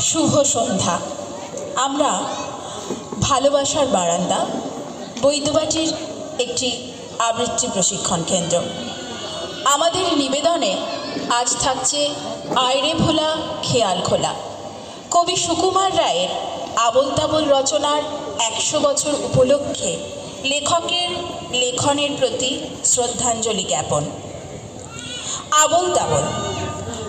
শুভ সন্ধ্যা। আমরা ভালোবাসার বারান্দা, বৈদ্যবাটির একটি আবৃত্তি প্রশিক্ষণ কেন্দ্র। আমাদের নিবেদনে আজ থাকছে আয়রে ভোলা খেয়াল খোলা। কবি সুকুমার রায়ের আবল তাবল রচনার একশো বছর উপলক্ষে লেখকের লেখনের প্রতি শ্রদ্ধাঞ্জলি জ্ঞাপন। আবল তাবল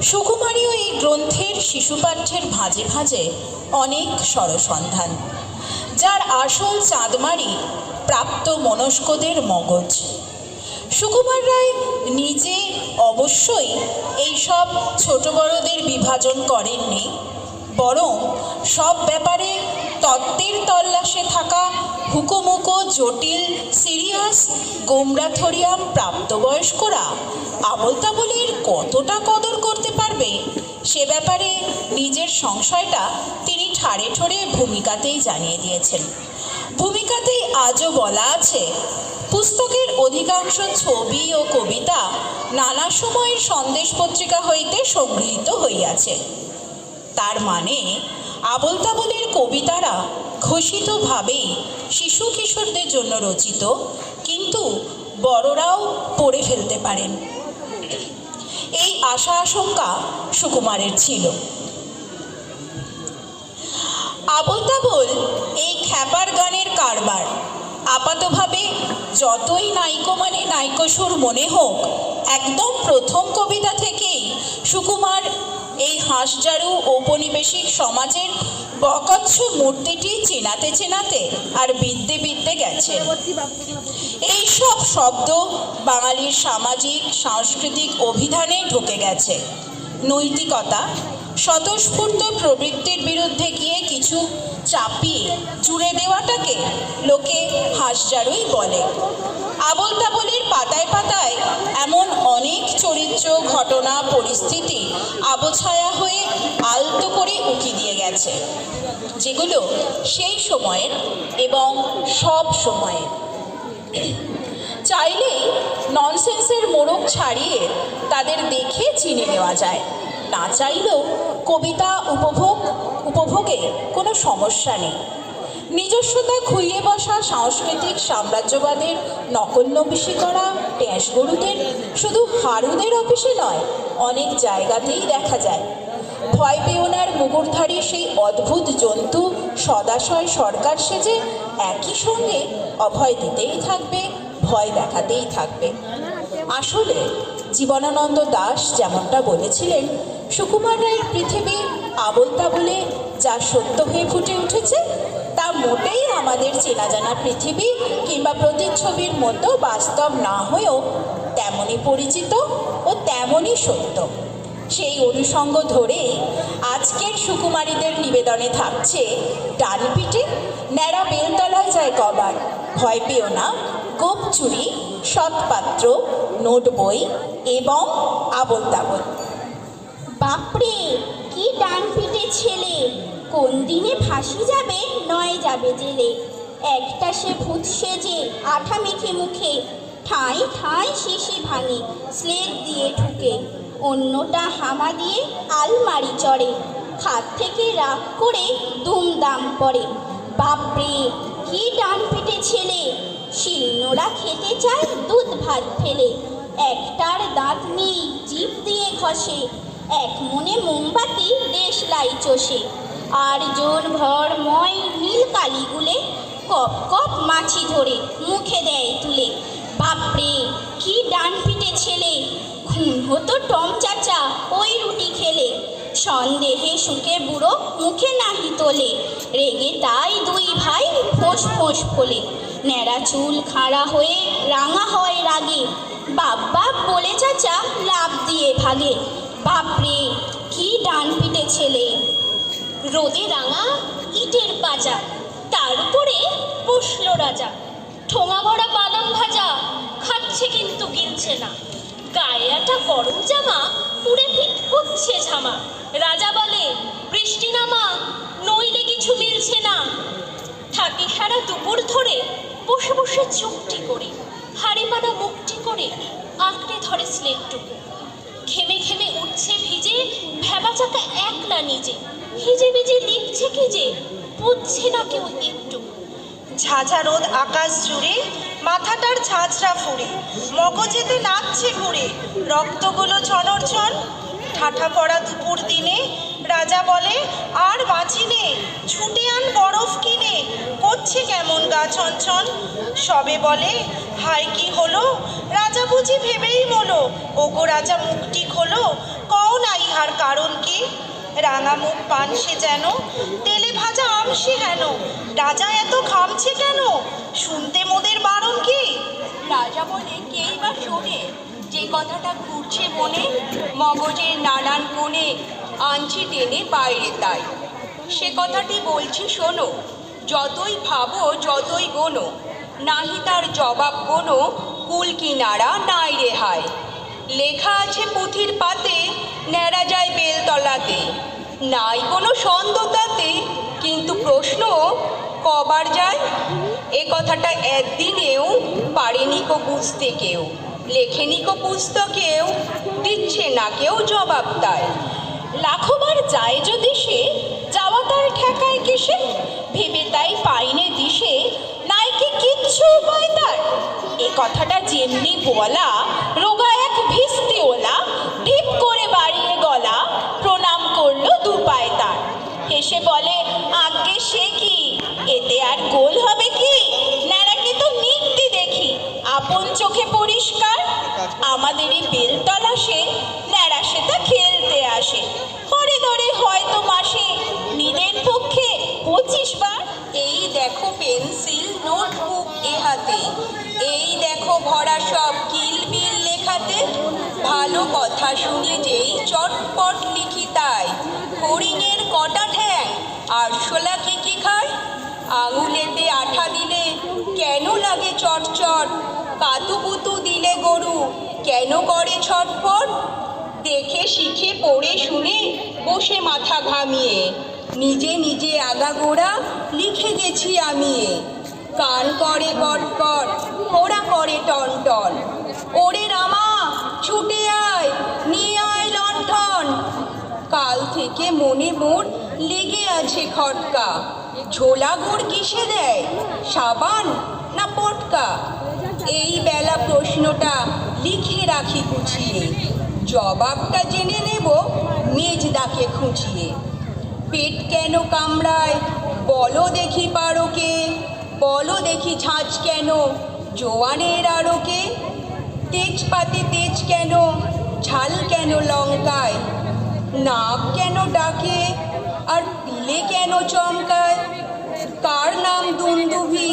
সুকুমারীও এই গ্রন্থের শিশুপাঠ্যের ভাঁজে ভাঁজে অনেক সরসন্ধান যার আসল চাঁদমারি প্রাপ্ত মনস্কদের মগজ। সুকুমার রায় নিজে অবশ্যই এইসব ছোট বড়দের বিভাজন করেননি, বরং সব ব্যাপারে তত্ত্বের তল্লাশে থাকা হুকোমুকো জটিল সিরিয়াস গোমরাথরিয়াম প্রাপ্তবয়স্করা আবল তাবলের কতটা কদর করতে পারবে সে ব্যাপারে নিজের সংশয়টা তিনি ঠাড়ে ঠোড়ে ভূমিকাতেই জানিয়ে দিয়েছেন। ভূমিকাতেই আজও বলা আছে, পুস্তকের অধিকাংশ ছবি ও কবিতা নানা সময়ের সন্দেশ পত্রিকা হইতে সংগৃহীত হইয়াছে। তার মানে আবল তাবলের কবিতারা ঘোষিতভাবেই শিশু কিশোরদের জন্য রচিত, কিন্তু বড়রাও পড়ে ফেলতে পারেন। এই আশা আশঙ্কা সুকুমারের ছিল। আবল তাবল এই খ্যাপার গানের কারবার, আপাতভাবে যতই নাইকো মানে নাইকোসুর মনে হোক, একদম প্রথম কবিতা এই ঔপনিবেশিক সমাজের বকচ্ছ মূর্তিটি চেনাতে চেনাতে আর বিদ্যে বিদ্যে গেছে। এই সব শব্দ বাঙালির সামাজিক, সাংস্কৃতিক অভিধানে ঢুকে গেছে। নৈতিকতা স্বতঃস্ফূর্ত প্রবৃত্তির বিরুদ্ধে গিয়ে কিছু চাপিয়ে জুড়ে দেওয়াটাকে লোকে হাসজারুই বলে। আবল তাবলের পাতায় পাতায় এমন অনেক চরিত্র, ঘটনা, পরিস্থিতি আবছায়া হয়ে আলতো করে উকি দিয়ে গেছে, যেগুলো সেই সময়ের এবং সব সময়ের। চাইলেই ননসেন্সের মোড়ক ছাড়িয়ে তাদের দেখে চিনে নেওয়া যায়। না চাইলেও কবিতা উপভোগ, উপভোগে কোনো সমস্যা নেই। নিজস্বতা খুইয়ে বসা সাংস্কৃতিক সাম্রাজ্যবাদের নকলনবিশি করা ট্যাঁস গরুদের শুধু হারুদের অফিসে নয়, অনেক জায়গাতেই দেখা যায়। ভয় পেওনার মুগুরধারী সেই অদ্ভুত জন্তু সদাশয় সরকার সেজে একই সঙ্গে অভয় দিতেই থাকবে, ভয় দেখাতেই থাকবে। আসলে জীবনানন্দ দাস যেমনটা বলেছিলেন সুকুমার রায়ের পৃথিবী আবল তাবলে যা সত্য হয়ে ফুটে উঠেছে, তা মোটেই আমাদের চেনা জানা পৃথিবী কিংবা প্রতিচ্ছবির মতো বাস্তব না হয়েও তেমনই পরিচিত ও তেমনই সত্য। সেই অনুষঙ্গ ধরে আজকের সুকুমারীদের নিবেদনে থাকছে ডান পিঠে ন্যাড়া বেলতলায় যায় কবার, ভয় পেও না গোপ চুরি সৎপাত্র নোট বই এবং আবল তাবল বাপরে, কি ডান পিটে ছেলে। কোন দিনে ফাঁসি যাবে, নয় যাবে জেলে। একটা সে ভূত সেজে, আঠা মেখে মুখে। ঠাঁই ঠাঁই শিশি ভাঙে, স্লেট দিয়ে ঢুকে। অন্যটা হামা দিয়ে আলমারি চড়ে। খাট থেকে রাগ করে দুমদাম পড়ে। বাপরে, কি ডান পিটে ছেলে। শিলনোড়া খেতে চায়, দুধ ভাত ফেলে। একটার দাঁত নেই, জিভ দিয়ে ঘষে। এক মনে মোমবাতি দেশ দেশলাই চষে আর জোর ভর ময় নীল কালিগুলে কপ কপ মাছি ধরে মুখে দেয় তুলে। বাপরে, কি ডান পিটে ছেলে? খুন হতো টম চাচা ওই রুটি খেলে। সন্দেহে শুকে বুড়ো মুখে নাহি তোলে। রেগে তাই দুই ভাই ফোঁস ফোঁস ফোলে। ন্যাড়া চুল খাড়া হয়ে রাঙা হয় রাগে। বাপ বাপ বলে চাচা, লাভ দিয়ে ভাগে। বাপরে, কি ডান পিটে ছেলে। রোদে রাঙা ইটের পাজা তার উপরে বসল রাজা। ঠোঙা ভরা বাদাম ভাজা, খাচ্ছে কিন্তু গিলছে না। গায়ে একটা গরম জামা পুরে ফিট হচ্ছে ঝামা। রাজা বলে, বৃষ্টি নামা, নইলে কিছু মিলছে না। থাকি সারা দুপুর ধরে বসে বসে চুপটি করে, হাড়ি পানা মুখটি করে আঁকড়ে ধরে স্লেটটুকু। ঘেমে খেমে উঠছে ভিজে ভেবা চাকা না নিজে। ভিজে ভিজে লিখছে কি যে, বুঝছে না কেউ একটু। ঝাঝা রোদ আকাশ জুড়ে, মাথাটার ঝাঁঝরা ফুরে মগজেতে নাচছে ঘুরে, রক্তগুলো ছনর ছন ঠাঠা পড়া দুপুর দিনে রাজা বলে, আর বাঁচি বাঁচিনে ছুটে আন বরফ কিনে, করছে কেমন গা ছনছন? সবে বলে হাই কি হলো? রাজা বুঝি ভেবেই মলো, ওগো রাজা মুখটি খোলো কও না ইহার কারণ কি? রাঙা মুখ পান সে যেন, তেলে ভাজা আমসে হেন, রাজা এত ঘামছে কেন? শুনতে মোদের বারণ কি? রাজা বলে, কেই বা শোনে, যে কথাটা ঘুরছে মনে, মগজের নানান কোণে আনছি টেনে বাইরে তাই। সে কথাটি বলছি শোনো, যতই ভাবো, যতই গোনো, নাহি তার জবাব কোনো কুল কিনারা নাই রেহাই লেখা আছে পুঁথির পাতে, ন্যাড়া যায় বেলতলাতে। নাই কোনো সন্দতাতে, কিন্তু প্রশ্ন, কবার যায়? এ কথাটা একদিনেও পারেনি কো বুঝতে কেউ। লেখেনি কো পুস্তকেও, দিচ্ছে না কেউ জবাব তাই। লাখবার যায় যদি সে, যাওয়া তার ঠেকায় কিসে? ভেবে তাই পাইনে দিশে নাই কি কিচ্ছু উপায় তার। এ কথাটা যেমনি বলা, রোগা এক ভিস্তি ওলা, ঢিপ করে বাড়িয়ে গলা, প্রণাম করল দু পায় তার। হেসে বলে, আজ্ঞে সে কি? এতে আর গোল হবে কি? ন্যাড়াকে তো নিত্যি দেখি, আপন চোখে পরিষ্কার। আমাদেরই বেলতলা সে আসে পরে ধরে হয়তো মাসে। নিদের পক্ষে পঁচিশ বার। এই দেখো পেন্সিল, নোটবুক এ হাতে। এই দেখো ভরা সব কিলবিল লেখাতে। ভালো কথা শুনে যেই চটপট লিখি তাই। হরিণের কটা ঠ্যাং? আর শোলা কি কি খায়? আঙুলেতে আঠা দিলে কেন লাগে চটচট? কাতুকুতু দিলে গরু, কেন করে ছটফট দেখে, শিখে, পড়ে, শুনে বসে মাথা ঘামিয়ে। নিজে নিজে আগাগোড়া লিখে গেছি আমি। কান করে কটকট ওরা করে টন টন। ওরে রামা, ছুটে আয়, নিয়ে আয় লণ্ঠন। কাল থেকে মনে মোর লেগে আছে খটকা। ঝোলা গুড় কিসে দেয়, সাবান না পটকা? এই বেলা প্রশ্নটা লিখে রাখি গুছিয়ে। জবাবটা জেনে নেব মেজ ডাকে খুঁচিয়ে পেট কেন কামড়ায়? বলো দেখি পারোকে। বলো দেখি ঝাঁঝ কেন? জোয়ানের আরোকে তেজপাতে তেজ কেন? ঝাল কেন লঙ্কায়? নাক কেন ডাকে? আর পিলে কেন চমকায়? কার নাম দুন্দুভি?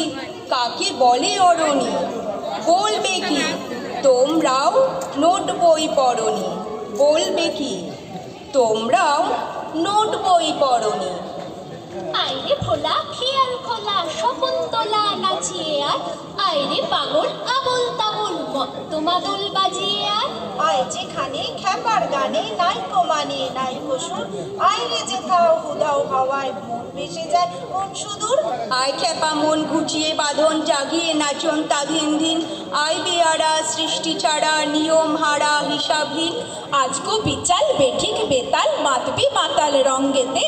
কাকে বলে অরণি? বলবে কি? তোমরাও নোট বই পড়নি। বলবে কি? তোমরাও নোট বই পড়নি। আইরে ভোলা খেয়াল খোলা শকুন্তলা নাচিয়ে আর আইরে পাগল আবল তাবল মত্ত বাজিয়ে আর আয় যেখানে খ্যাপার নাই নাই মানে নাই পশুর। আইরে যেথাও হুদাও হাওয়ায় মন ভেসে যায়। কোন সুদূর। আয় খেপা মন গুছিয়ে বাঁধন জাগিয়ে নাচন তাধিন দিন। আয় বেয়ারা সৃষ্টি ছাড়া নিয়ম হারা হিসাবহীন। আজকো বিচাল বেঠিক বেতাল, মাতবি মাতাল রঙ্গেতে।